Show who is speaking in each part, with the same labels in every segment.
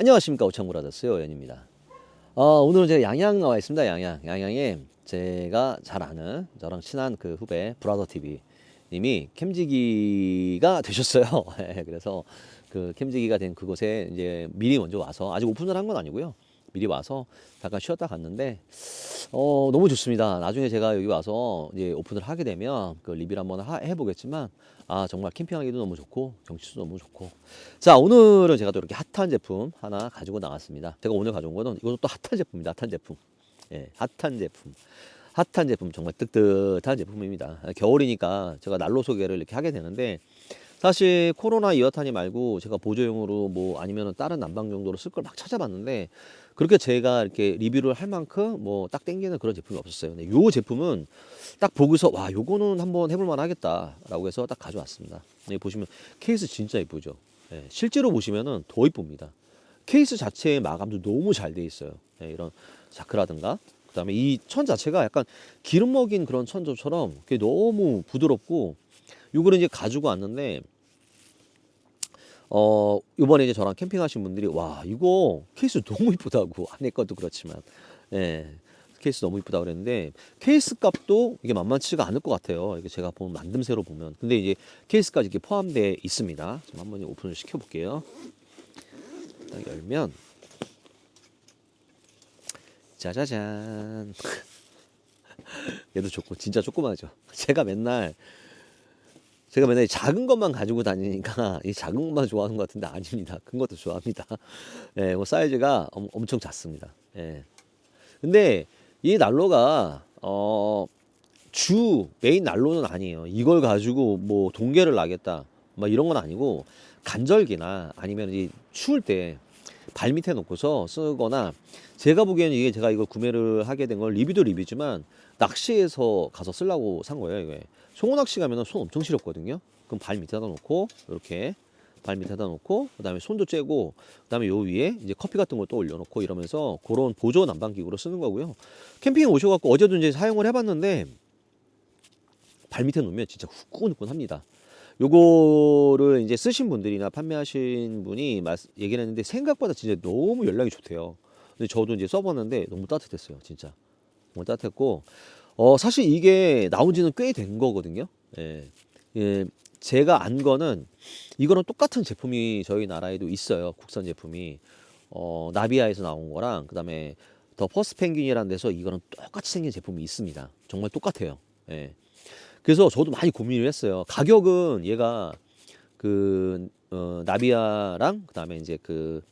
Speaker 1: 안녕하십니까 오창구라더스요 연입니다. 어, 오늘은 제가 양양 나와 있습니다. 양양 양양에 제가 잘 아는 저랑 친한 그 후배 브라더 TV 님이 캠지기가 되셨어요. 예, 그래서 그 캠지기가 된 그곳에 이제 미리 먼저 와서 아직 오픈을 한 건 아니고요. 미리 와서 잠깐 쉬었다 갔는데 어, 너무 좋습니다. 나중에 제가 여기 와서 이제 오픈을 하게 되면 그 리뷰를 한번 하- 해보겠지만 아 정말 캠핑하기도 너무 좋고 경치도 너무 좋고 자 오늘은 제가 또 이렇게 핫한 제품 하나 가지고 나왔습니다. 제가 오늘 가져온 거는 이것도 또 핫한 제품입니다. 핫한 제품. 예, 핫한 제품. 핫한 제품 정말 뜨뜻한 제품입니다. 겨울이니까 제가 난로 소개를 이렇게 하게 되는데 사실 코로나 이어타니 말고 제가 보조용으로 뭐 아니면 다른 난방 용도로 쓸 걸 막 찾아봤는데 그렇게 제가 이렇게 리뷰를 할 만큼 뭐 딱 땡기는 그런 제품이 없었어요. 근데 요 제품은 딱 보고서 와 요거는 한번 해볼 만 하겠다라고 해서 딱 가져왔습니다. 여기 보시면 케이스 진짜 이쁘죠. 예, 실제로 보시면은 더 이쁩니다. 케이스 자체의 마감도 너무 잘 돼 있어요. 예, 이런 자크라든가 그다음에 이 천 자체가 약간 기름 먹인 그런 천조처럼 그게 너무 부드럽고 요거를 이제 가지고 왔는데 어 이번에 이제 저랑 캠핑하신 분들이 와 이거 케이스 너무 이쁘다고. 안에 것도 그렇지만. 예. 케이스 너무 이쁘다 그랬는데 케이스 값도 이게 만만치가 않을 것 같아요. 이게 제가 보면 만듦새로 보면. 근데 이제 케이스까지 이렇게 포함되어 있습니다. 한번 오픈을 시켜 볼게요. 딱 열면. 짜자잔. 얘도 좋고 진짜 조그마죠? 제가 맨날 제가 맨날 작은 것만 가지고 다니니까 이 작은 것만 좋아하는 것 같은데 아닙니다. 큰 것도 좋아합니다. 예, 뭐 사이즈가 엄, 엄청 작습니다. 예. 근데 이 난로가 어, 주 메인 난로는 아니에요. 이걸 가지고 뭐 동계를 나겠다. 막 이런 건 아니고 간절기나 아니면 이 추울 때 발 밑에 놓고서 쓰거나 제가 보기에는 이게 제가 이거 구매를 하게 된 건 리뷰도 리뷰지만 낚시에서 가서 쓰려고 산 거예요. 이게 송어 낚시 가면은 손 엄청 시렵거든요. 그럼 발 밑에다 놓고 이렇게 발 밑에다 놓고 그다음에 손도 째고 그다음에 요 위에 이제 커피 같은 것도 올려놓고 이러면서 그런 보조 난방 기구로 쓰는 거고요. 캠핑에 오셔갖고 어제도 이제 사용을 해봤는데 발 밑에 놓으면 진짜 후끈후끈합니다. 요거를 이제 쓰신 분들이나 판매하신 분이 말, 얘기를 했는데 생각보다 진짜 너무 연락이 좋대요. 근데 저도 이제 써봤는데 너무 따뜻했어요, 진짜. 너무 따뜻했고, 어, 사실 이게 나온 지는 꽤 된 거거든요. 예. 예, 제가 안 거는 이거랑 똑같은 제품이 저희 나라에도 있어요. 국산 제품이. 어, 나비아에서 나온 거랑 그다음에 더 퍼스트 펭귄이라는 데서 이거랑 똑같이 생긴 제품이 있습니다. 정말 똑같아요. 예. 그래서 저도 많이 고민을 했어요. 가격은 얘가 그 어, 나비아랑 그다음에 이제 그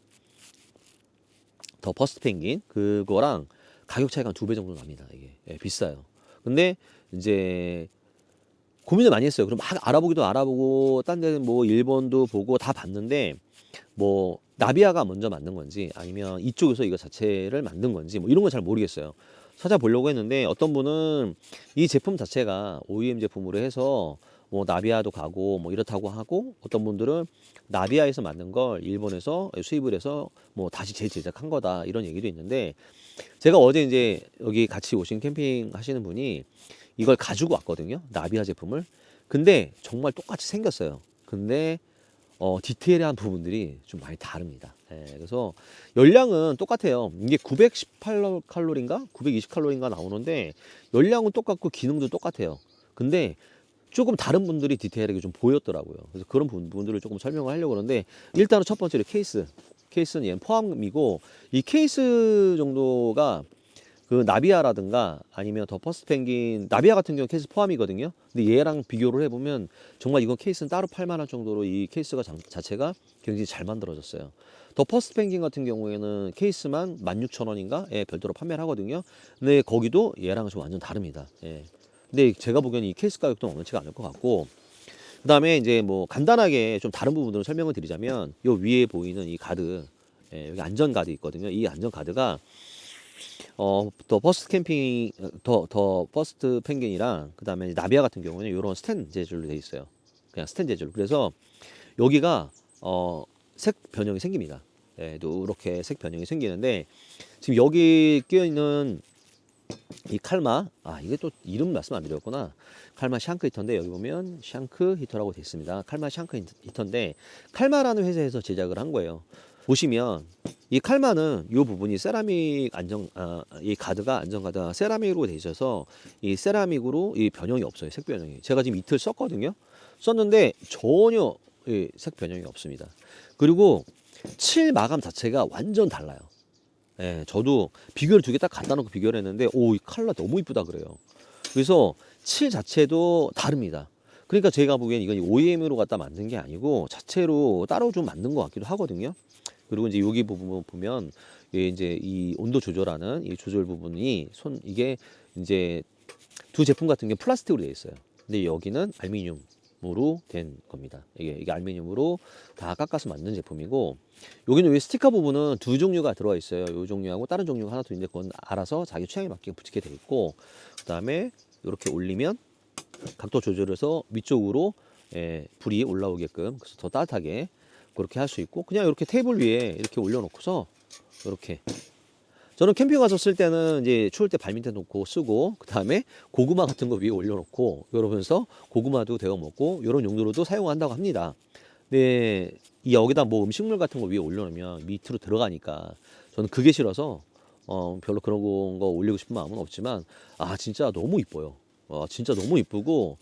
Speaker 1: 더 퍼스트 펭귄 그거랑 가격 차이가 한두배 정도 납니다. 이게 예, 비싸요. 근데 이제 고민을 많이 했어요. 그럼 막 알아보기도 알아보고 딴 데는 뭐 일본도 보고 다 봤는데 뭐 나비아가 먼저 만든 건지 아니면 이쪽에서 이거 자체를 만든 건지 뭐 이런 건 잘 모르겠어요. 찾아보려고 했는데 어떤 분은 이 제품 자체가 OEM 제품으로 해서 뭐 나비아도 가고 뭐 이렇다고 하고 어떤 분들은 나비아에서 만든 걸 일본에서 수입을 해서 뭐 다시 재제작한 거다 이런 얘기도 있는데 제가 어제 이제 여기 같이 오신 캠핑 하시는 분이 이걸 가지고 왔거든요 나비아 제품을 근데 정말 똑같이 생겼어요 근데 어, 디테일한 부분들이 좀 많이 다릅니다. 예, 그래서 열량은 똑같아요. 이게 918칼로리인가 920칼로리인가 나오는데 열량은 똑같고 기능도 똑같아요. 근데 조금 다른 분들이 디테일하게 좀 보였더라고요. 그래서 그런 부분들을 조금 설명을 하려고 그러는데 일단은 첫 번째로 케이스. 케이스는 포함이고 이 케이스 정도가 그 나비아라든가 아니면 더 퍼스트 펭귄 나비아 같은 경우 케이스 포함이거든요. 근데 얘랑 비교를 해보면 정말 이건 케이스는 따로 팔만할 정도로 이 케이스가 자, 자체가 굉장히 잘 만들어졌어요. 더 퍼스트 펭귄 같은 경우에는 케이스만 16,000원인가 예, 별도로 판매를 하거든요. 근데 거기도 얘랑은 좀 완전 다릅니다. 예. 근데 제가 보기에는 이 케이스 가격도 만만치가 않을 것 같고 그 다음에 이제 뭐 간단하게 좀 다른 부분들을 설명을 드리자면 요 위에 보이는 이 가드 예, 여기 안전 가드 있거든요. 이 안전 가드가 어, 더 퍼스트 캠핑, 더, 더 퍼스트 펭귄이랑 그 다음에 나비아 같은 경우는 이런 스텐 재질로 돼 있어요. 그냥 스텐 재질로. 그래서 여기가, 어, 색 변형이 생깁니다. 예, 이렇게 색 변형이 생기는데 지금 여기 끼어 있는 이 칼마, 아, 이게 또 이름 말씀 안 드렸구나. 칼마 샹크 히터인데 여기 보면 샹크 히터라고 되어 있습니다. 칼마 샹크 히터인데 칼마라는 회사에서 제작을 한 거예요. 보시면 이 칼만은 이 부분이 세라믹 안정 아, 이 가드가 안정 가드가 세라믹으로 돼 있어서 이 세라믹으로 이 변형이 없어요 색 변형이. 제가 지금 이틀 썼거든요. 썼는데 전혀 이색 변형이 없습니다. 그리고 칠 마감 자체가 완전 달라요. 예 저도 비교를 두 개 딱 갖다 놓고 비교를 했는데 오이 컬러 너무 이쁘다 그래요. 그래서 칠 자체도 다릅니다. 그러니까 제가 보기엔 이건 OEM으로 갖다 만든 게 아니고 자체로 따로 좀 만든 것 같기도 하거든요. 그리고 이제 여기 부분 보면 이제 이 온도 조절하는 이 조절 부분이 손 이게 이제 두 제품 같은 게 플라스틱으로 되어 있어요. 근데 여기는 알루미늄 으로 된 겁니다. 이게 이게 알루미늄으로 다 깎아서 만든 제품이고 여기는 왜 스티커 부분은 두 종류가 들어가 있어요. 이 종류하고 다른 종류가 하나 더 있는데 그건 알아서 자기 취향에 맞게 붙이게 돼 있고 그다음에 이렇게 올리면 각도 조절해서 위쪽으로 예, 불이 올라오게끔 그래서 더 따뜻하게 그렇게 할 수 있고 그냥 이렇게 테이블 위에 이렇게 올려놓고서 이렇게 저는 캠핑 가서 쓸 때는 이제 추울 때 발 밑에 놓고 쓰고 그 다음에 고구마 같은 거 위에 올려놓고 이러면서 고구마도 데워 먹고 이런 용도로도 사용한다고 합니다. 근데 이 여기다 뭐 음식물 같은 거 위에 올려놓으면 밑으로 들어가니까 저는 그게 싫어서 어 별로 그런 거 올리고 싶은 마음은 없지만 아 진짜 너무 이뻐요. 와 진짜 너무 이쁘고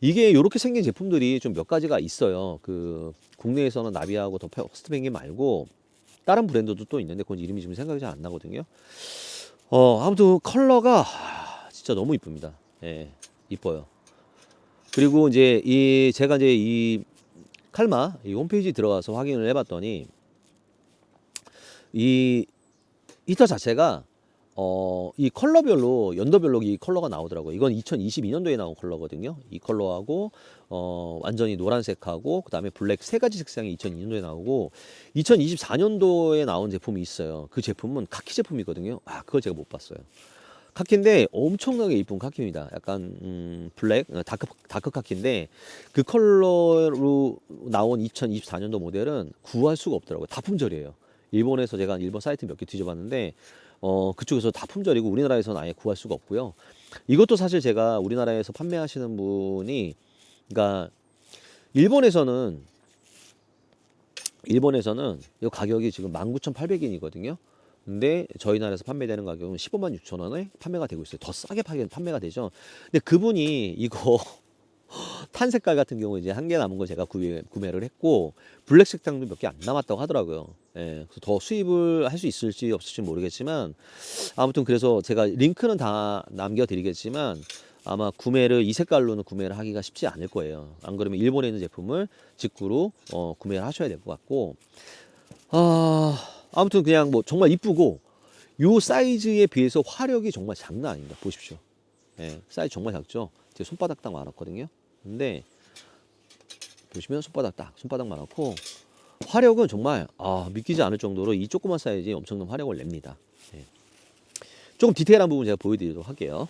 Speaker 1: 이게 이렇게 생긴 제품들이 좀 몇 가지가 있어요. 그 국내에서는 나비하고 더 퍼스트뱅이 말고 다른 브랜드도 또 있는데 그건 이름이 지금 생각이 잘 안 나거든요. 어 아무튼 컬러가 하, 진짜 너무 이쁩니다. 예, 이뻐요. 그리고 이제 이 제가 이제 이 칼마 이 홈페이지 들어가서 확인을 해봤더니 이 히터 자체가 어, 이 컬러별로 연도별로 이 컬러가 나오더라고요. 이건 2022년도에 나온 컬러거든요. 이 컬러하고 어, 완전히 노란색하고 그다음에 블랙 세 가지 색상이 2002년도에 나오고 2024년도에 나온 제품이 있어요. 그 제품은 카키 제품이거든요. 아, 그걸 제가 못 봤어요. 카키인데 엄청나게 이쁜 카키입니다. 약간 음, 블랙 어, 다크 다크 카키인데 그 컬러로 나온 2024년도 모델은 구할 수가 없더라고요. 다 품절이에요. 일본에서 제가 일본 사이트 몇 개 뒤져봤는데 어, 그쪽에서 다 품절이고 우리나라에서는 아예 구할 수가 없고요. 이것도 사실 제가 우리나라에서 판매하시는 분이 그러니까 일본에서는 일본에서는 이 가격이 지금 19,800엔이거든요. 근데 저희 나라에서 판매되는 가격은 15만 6천 원에 판매가 되고 있어요. 더 싸게 판매가 되죠. 근데 그분이 이거 탄 색깔 같은 경우 이제 한 개 남은 거 제가 구매, 구매를 했고 블랙 색상도 몇 개 안 남았다고 하더라고요. 예, 그래서 더 수입을 할 수 있을지 없을지 모르겠지만 아무튼 그래서 제가 링크는 다 남겨드리겠지만 아마 구매를 이 색깔로는 구매를 하기가 쉽지 않을 거예요. 안 그러면 일본에 있는 제품을 직구로 어, 구매를 하셔야 될 것 같고 아 아무튼 그냥 뭐 정말 이쁘고 요 사이즈에 비해서 화력이 정말 장난 아닙니다. 보십시오. 예, 사이즈 정말 작죠. 제 손바닥 딱 많았거든요. 근데 보시면 손바닥 딱 손바닥 많았고 화력은 정말 아, 믿기지 않을 정도로 이 조그만 사이즈에 엄청난 화력을 냅니다. 예. 조금 디테일한 부분 제가 보여드리도록 할게요.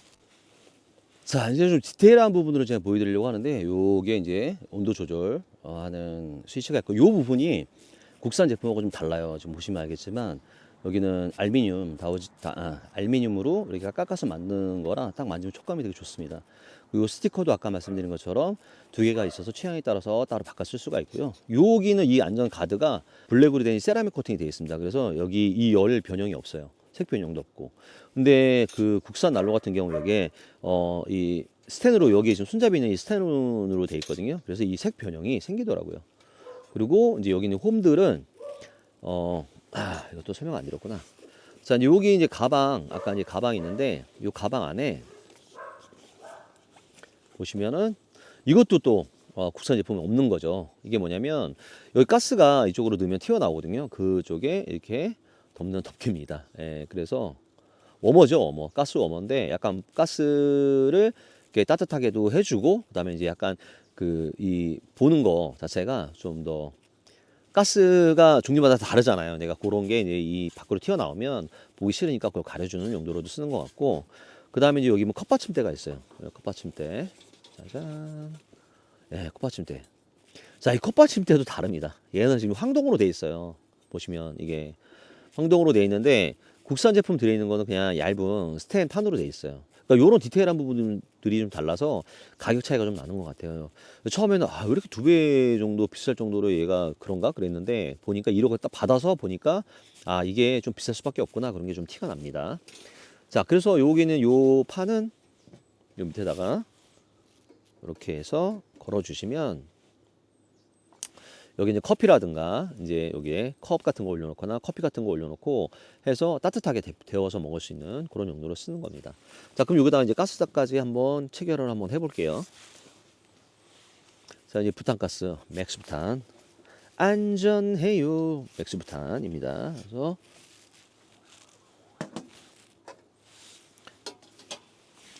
Speaker 1: 자 이제 좀 디테일한 부분으로 제가 보여드리려고 하는데 요게 이제 온도 조절하는 스위치가 있고 요 부분이 국산 제품하고 좀 달라요. 지금 보시면 알겠지만 여기는 알미늄 다우지 다, 아, 알미늄으로 이렇게 깎아서 만든 거라 딱 만지면 촉감이 되게 좋습니다. 그리고 스티커도 아까 말씀드린 것처럼 두 개가 있어서 취향에 따라서 따로 바꿔 쓸 수가 있고요. 여기는 이 안전 가드가 블랙으로 된 세라믹 코팅이 되어 있습니다. 그래서 여기 이 열 변형이 없어요. 색 변형도 없고. 근데 그 국산 난로 같은 경우 여기에 어이 스텐으로 여기 지금 손잡이는 이 스텐으로 돼 있거든요. 그래서 이 색 변형이 생기더라고요. 그리고 이제 여기 있는 홈들은 어 아, 이것도 설명 안 드렸구나. 자, 여기 이제 가방, 아까 이제 가방이 있는데, 이 가방 안에 보시면은 이것도 또 어, 국산 제품이 없는 거죠. 이게 뭐냐면 여기 가스가 이쪽으로 넣으면 튀어나오거든요. 그쪽에 이렇게 덮는 덮개입니다. 예, 그래서 워머죠, 워머. 가스 워머인데 약간 가스를 이렇게 따뜻하게도 해주고 그다음에 이제 약간 그 이 보는 거 자체가 좀 더 가스가 종류마다 다 다르잖아요. 내가 그런 게 이제 이 밖으로 튀어나오면 보기 싫으니까 그걸 가려주는 용도로도 쓰는 것 같고 그 다음에 이제 여기 뭐 컵받침대가 있어요. 컵받침대. 짜잔. 예, 컵받침대. 자, 이 컵받침대도 다릅니다. 얘는 지금 황동으로 돼 있어요. 보시면 이게 황동으로 돼 있는데 국산 제품 들어있는 거는 그냥 얇은 스텐 판으로 돼 있어요. 그러니까 이런 디테일한 부분들이 좀 달라서 가격 차이가 좀 나는 것 같아요. 처음에는 아, 왜 이렇게 두 배 정도 비쌀 정도로 얘가 그런가 그랬는데 보니까 1억을 딱 받아서 보니까 아, 이게 좀 비쌀 수밖에 없구나 그런 게 좀 티가 납니다. 자, 그래서 여기는 요 판은 요 밑에다가 이렇게 해서 걸어 주시면 여기 이제 커피라든가 이제 여기에 컵 같은 거 올려놓거나 커피 같은 거 올려놓고 해서 따뜻하게 데, 데워서 먹을 수 있는 그런 용도로 쓰는 겁니다. 자, 그럼 여기다가 이제 가스다까지 한번 체결을 한번 해볼게요. 자, 이제 부탄가스 맥스 부탄 안전해요 맥스 부탄입니다. 그래서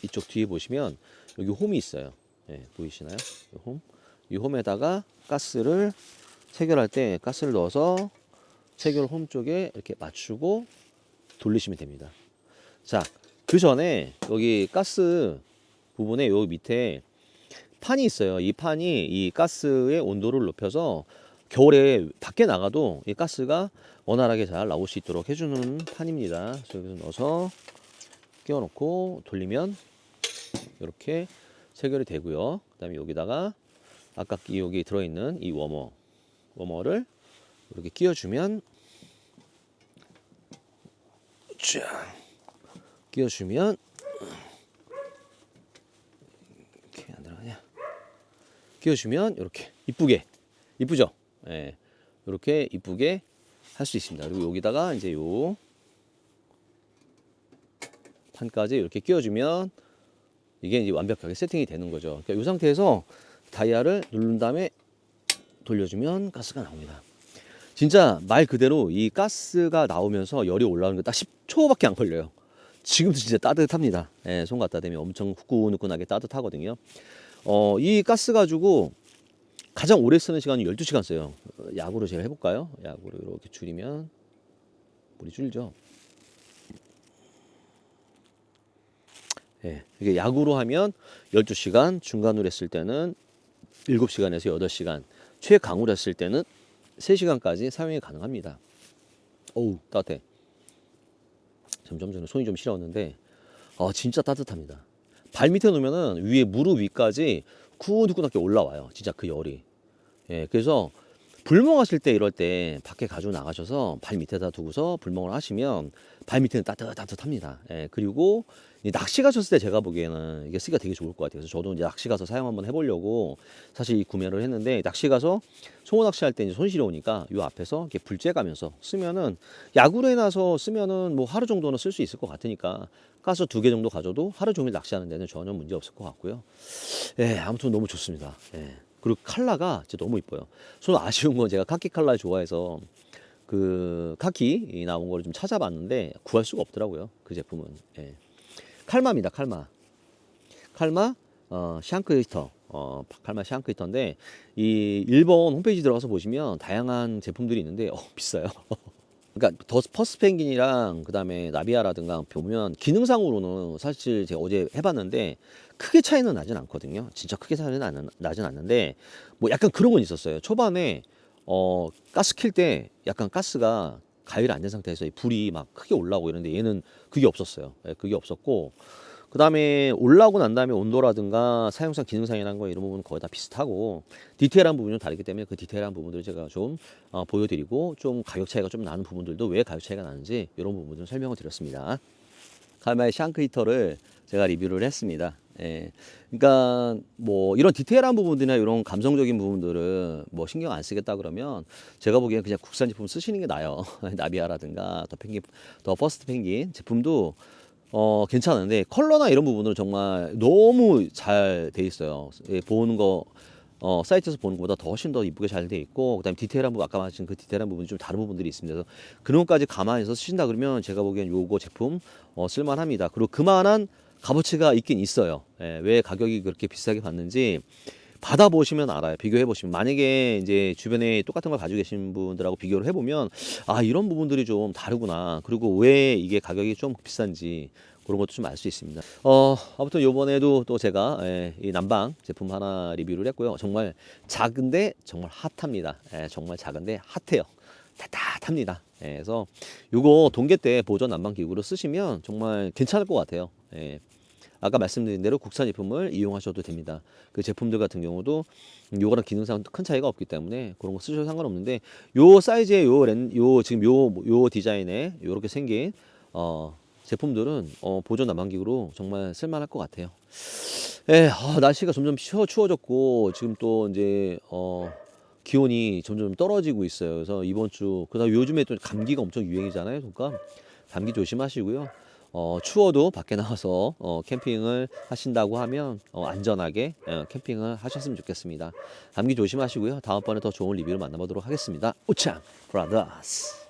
Speaker 1: 이쪽 뒤에 보시면 여기 홈이 있어요. 예, 보이시나요? 이 홈. 이 홈에다가 가스를 체결할 때 가스를 넣어서 체결 홈 쪽에 이렇게 맞추고 돌리시면 됩니다. 자, 그 전에 여기 가스 부분에 여기 밑에 판이 있어요. 이 판이 이 가스의 온도를 높여서 겨울에 밖에 나가도 이 가스가 원활하게 잘 나올 수 있도록 해주는 판입니다. 그래서 여기서 넣어서 끼워놓고 돌리면 이렇게 체결이 되고요. 그 다음에 여기다가 아까 이 여기 들어있는 이 워머 워머를 이렇게 끼워주면 쫙 끼워주면 이렇게 안 들어가냐? 끼워주면 이렇게 이쁘게 이쁘죠? 예, 이렇게 이쁘게 할 수 있습니다. 그리고 여기다가 이제 요 판까지 이렇게 끼워주면 이게 이제 완벽하게 세팅이 되는 거죠. 그러니까 이 상태에서 다이아를 누른 다음에 돌려주면 가스가 나옵니다. 진짜 말 그대로 이 가스가 나오면서 열이 올라오는 게 딱 10초밖에 안 걸려요. 지금도 진짜 따뜻합니다. 예, 손 갖다 대면 엄청 후끈후끈하게 따뜻하거든요. 어, 이 가스 가지고 가장 오래 쓰는 시간이 12시간 써요. 어, 약으로 제가 해볼까요? 약으로 이렇게 줄이면 물이 줄죠. 예, 이게 약으로 하면 12시간, 중간으로 했을 때는 7시간에서 8시간, 최강으로 했을 때는 3시간까지 사용이 가능합니다. 어우, 따뜻해. 점점 전에 손이 좀 시려웠는데, 아, 진짜 따뜻합니다. 발 밑에 놓으면은 위에 무릎 위까지 후끈후끈하게 올라와요. 진짜 그 열이. 예, 그래서 불멍하실 때 이럴 때 밖에 가지고 나가셔서 발 밑에다 두고서 불멍을 하시면 발 밑에는 따뜻따뜻합니다. 예, 그리고 이 낚시 가셨을 때 제가 보기에는 이게 쓰기가 되게 좋을 것 같아요. 그래서 저도 이제 낚시 가서 사용 한번 해보려고 사실 이 구매를 했는데 낚시 가서 송어 낚시 할 때 이제 손 시려우니까 이 앞에서 이렇게 불 쬐가면서 쓰면은 야구로 해놔서 쓰면은 뭐 하루 정도는 쓸 수 있을 것 같으니까 가스 두개 정도 가져도 하루 종일 낚시하는 데는 전혀 문제 없을 것 같고요. 예, 아무튼 너무 좋습니다. 예. 그리고 칼라가 진짜 너무 이뻐요. 저는 아쉬운 건 제가 카키 칼라 좋아해서 그 카키 나온 거를 좀 찾아봤는데 구할 수가 없더라고요. 그 제품은. 예. 칼마입니다. 칼마. 칼마 어, 샹크 히터. 어, 칼마 샹크 히터인데 이 일본 홈페이지 들어가서 보시면 다양한 제품들이 있는데 어, 비싸요. 그러니까 더 퍼스 펭귄이랑 그다음에 나비아라든가 보면 기능상으로는 사실 제가 어제 해봤는데 크게 차이는 나진 않거든요. 진짜 크게 차이는 안, 나진 않는데 뭐 약간 그런 건 있었어요. 초반에 어 가스 킬 때 약간 가스가 가열이 안 된 상태에서 이 불이 막 크게 올라오고 이런데 얘는 그게 없었어요. 예, 그게 없었고 그 다음에 올라오고 난 다음에 온도라든가 사용상 기능상이라는 거 이런 부분은 거의 다 비슷하고 디테일한 부분이 좀 다르기 때문에 그 디테일한 부분들을 제가 좀 어, 보여드리고 좀 가격 차이가 좀 나는 부분들도 왜 가격 차이가 나는지 이런 부분을 설명을 드렸습니다. 카마의 샹크 히터를 제가 리뷰를 했습니다. 예. 그러니까 뭐 이런 디테일한 부분들이나 이런 감성적인 부분들은 뭐 신경 안 쓰겠다 그러면 제가 보기엔 그냥 국산 제품 쓰시는 게 나아요. 나비아라든가 더 펭귄, 더 퍼스트 펭귄 제품도 어 괜찮은데 컬러나 이런 부분은 정말 너무 잘 돼 있어요. 예, 보는 거 어, 사이트에서 보는 것보다 더 훨씬 더 이쁘게 잘 돼 있고 그다음에 디테일한 부분 아까 말씀하신 그 디테일한 부분이 좀 다른 부분들이 있습니다. 그래서 그런 것까지 감안해서 쓰신다 그러면 제가 보기엔 요거 제품 어, 쓸만합니다. 그리고 그만한 값어치가 있긴 있어요. 예, 왜 가격이 그렇게 비싸게 받는지 받아보시면 알아요. 비교해 보시면 만약에 이제 주변에 똑같은 걸 가지고 계신 분들하고 비교를 해보면 아 이런 부분들이 좀 다르구나. 그리고 왜 이게 가격이 좀 비싼지 그런 것도 좀 알 수 있습니다. 어 아무튼 요번에도 또 제가 예, 이 난방 제품 하나 리뷰를 했고요. 정말 작은데 정말 핫합니다. 예, 정말 작은데 핫해요. 따뜻합니다. 예, 그래서 요거 동계 때 보존 난방 기구로 쓰시면 정말 괜찮을 것 같아요. 예. 아까 말씀드린 대로 국산 제품을 이용하셔도 됩니다. 그 제품들 같은 경우도 요거랑 기능상 큰 차이가 없기 때문에 그런 거 쓰셔도 상관없는데 요 사이즈의 요 렌, 요 지금 요 요 디자인의 요렇게 생긴 어 제품들은 어 보존 남한기구로 정말 쓸만할 것 같아요. 에, 아, 날씨가 점점 추워, 추워 졌고 지금 또 이제 어 기온이 점점 떨어지고 있어요. 그래서 이번 주 그다음 요즘에 또 감기가 엄청 유행이잖아요. 독감 감기 조심하시고요. 어, 추워도 밖에 나와서 어, 캠핑을 하신다고 하면 어, 안전하게 어, 캠핑을 하셨으면 좋겠습니다. 감기 조심하시고요. 다음번에 더 좋은 리뷰로 만나보도록 하겠습니다. 우창 브라더스.